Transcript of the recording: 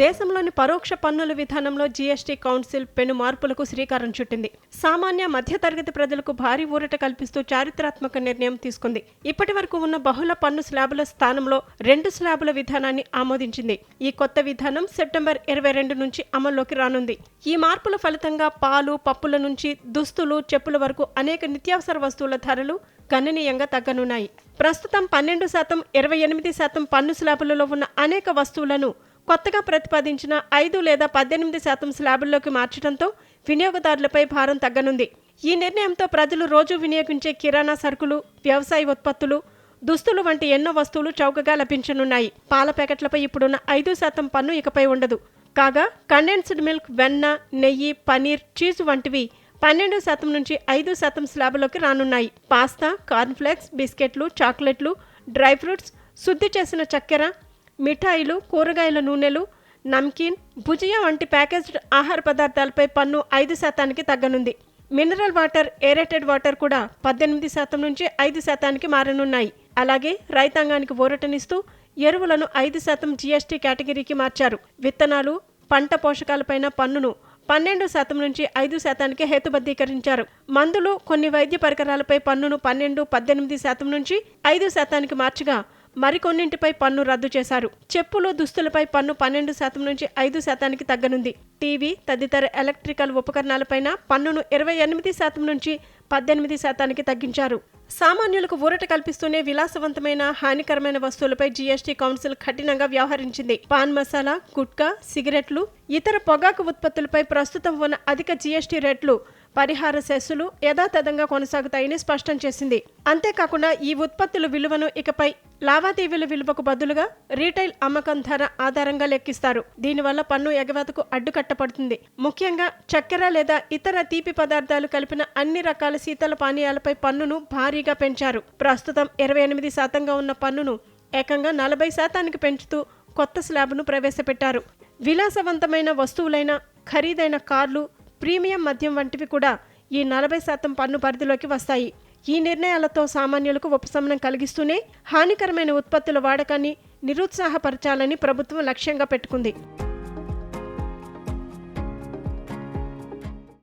దేశంలోని పరోక్ష పన్నుల విధానంలో జీఎస్టీ కౌన్సిల్ పెను మార్పులకు శ్రీకారం చుట్టింది. సామాన్య మధ్యతరగతి ప్రజలకు భారీ ఊరట కల్పిస్తూ చారిత్రాత్మక నిర్ణయం తీసుకుంది. ఇప్పటి వరకు ఉన్న బహుళ పన్ను స్లాబుల స్థానంలో రెండు స్లాబుల విధానాన్ని ఆమోదించింది. ఈ కొత్త విధానం సెప్టెంబర్ ఇరవై రెండు నుంచి అమల్లోకి రానుంది. ఈ మార్పుల ఫలితంగా పాలు పప్పుల నుంచి దుస్తులు చెప్పుల వరకు అనేక నిత్యావసర వస్తువుల ధరలు గణనీయంగా తగ్గనున్నాయి. ప్రస్తుతం పన్నెండు శాతం ఇరవై ఎనిమిది శాతం పన్ను స్లాబులలో ఉన్న అనేక వస్తువులను కొత్తగా ప్రతిపాదించిన ఐదు లేదా పద్దెనిమిది శాతం స్లాబుల్లోకి మార్చడంతో వినియోగదారులపై భారం తగ్గనుంది. ఈ నిర్ణయంతో ప్రజలు రోజు వినియోగించే కిరాణా సరుకులు వ్యవసాయ ఉత్పత్తులు దుస్తులు వంటి ఎన్నో వస్తువులు చౌకగా లభించనున్నాయి. పాల ప్యాకెట్లపై ఇప్పుడున్న ఐదు శాతం పన్ను ఇకపై ఉండదు. కాగా కండెన్స్డ్ మిల్క్ వెన్న నెయ్యి పనీర్ చీజ్ వంటివి పన్నెండు శాతం నుంచి ఐదు శాతం స్లాబులోకి రానున్నాయి. పాస్తా కార్న్ఫ్లెక్స్ బిస్కెట్లు చాక్లెట్లు డ్రై ఫ్రూట్స్ శుద్ధి చేసిన చక్కెర మిఠాయిలు కూరగాయల నూనెలు నమ్కీన్ భుజియా వంటి ప్యాకేజ్డ్ ఆహార పదార్థాలపై పన్ను ఐదు శాతానికి తగ్గనుంది. మినరల్ వాటర్ ఏరేటెడ్ వాటర్ కూడా పద్దెనిమిది శాతం నుంచి ఐదు శాతానికి మారనున్నాయి. అలాగే రైతాంగానికి ఊరటనిస్తూ ఎరువులను ఐదు శాతం జీఎస్టీ కేటగిరీకి మార్చారు. విత్తనాలు పంట పోషకాలపైన పన్నును పన్నెండు శాతం నుంచి ఐదు శాతానికి హేతుబద్ధీకరించారు. మందులు కొన్ని వైద్య పరికరాలపై పన్నును పన్నెండు పద్దెనిమిది శాతం నుంచి ఐదు శాతానికి మార్చగా మరికొన్నింటిపై పన్ను రద్దు చేశారు. చెప్పులు దుస్తులపై పన్ను పన్నెండు శాతం నుంచి ఐదు శాతానికి తగ్గనుంది. టీవీ తదితర ఎలక్ట్రికల్ ఉపకరణాలపైన పన్నును ఇరవై ఎనిమిది శాతం నుంచి పద్దెనిమిది శాతానికి తగ్గించారు. సామాన్యులకు ఊరట కల్పిస్తూనే విలాసవంతమైన హానికరమైన వస్తువులపై జీఎస్టీ కౌన్సిల్ కఠినంగా వ్యవహరించింది. పాన్ మసాలా గుట్కా సిగరెట్లు ఇతర పొగాకు ఉత్పత్తులపై ప్రస్తుతం ఉన్న అధిక జీఎస్టీ రేట్లు పరిహార సెస్సులు యథాతథంగా కొనసాగుతాయని స్పష్టం చేసింది. అంతేకాకుండా ఈ ఉత్పత్తుల విలువను ఇకపై లావాదేవీల విలువకు బదులుగా రీటైల్ అమ్మకం ధర ఆధారంగా లెక్కిస్తారు. దీనివల్ల పన్ను ఎగవేతకు అడ్డుకట్టపడుతుంది ముఖ్యంగా చక్కెర లేదా ఇతర తీపి పదార్థాలు కలిపిన అన్ని రకాల శీతల పానీయాలపై పన్నును భారీగా పెంచారు. ప్రస్తుతం ఇరవై ఎనిమిది శాతంగా ఉన్న పన్నును ఏకంగా నలభై శాతానికి పెంచుతూ కొత్త స్లాబ్ను ప్రవేశపెట్టారు. విలాసవంతమైన వస్తువులైన ఖరీదైన కార్లు ప్రీమియం మద్యం వంటివి కూడా ఈ నలభై శాతం పన్ను పరిధిలోకి వస్తాయి. ఈ నిర్ణయాలతో సామాన్యులకు ఉపశమనం కలిగిస్తూనే హానికరమైన ఉత్పత్తుల వాడకాన్ని నిరుత్సాహపరచాలని ప్రభుత్వం లక్ష్యంగా పెట్టుకుంది.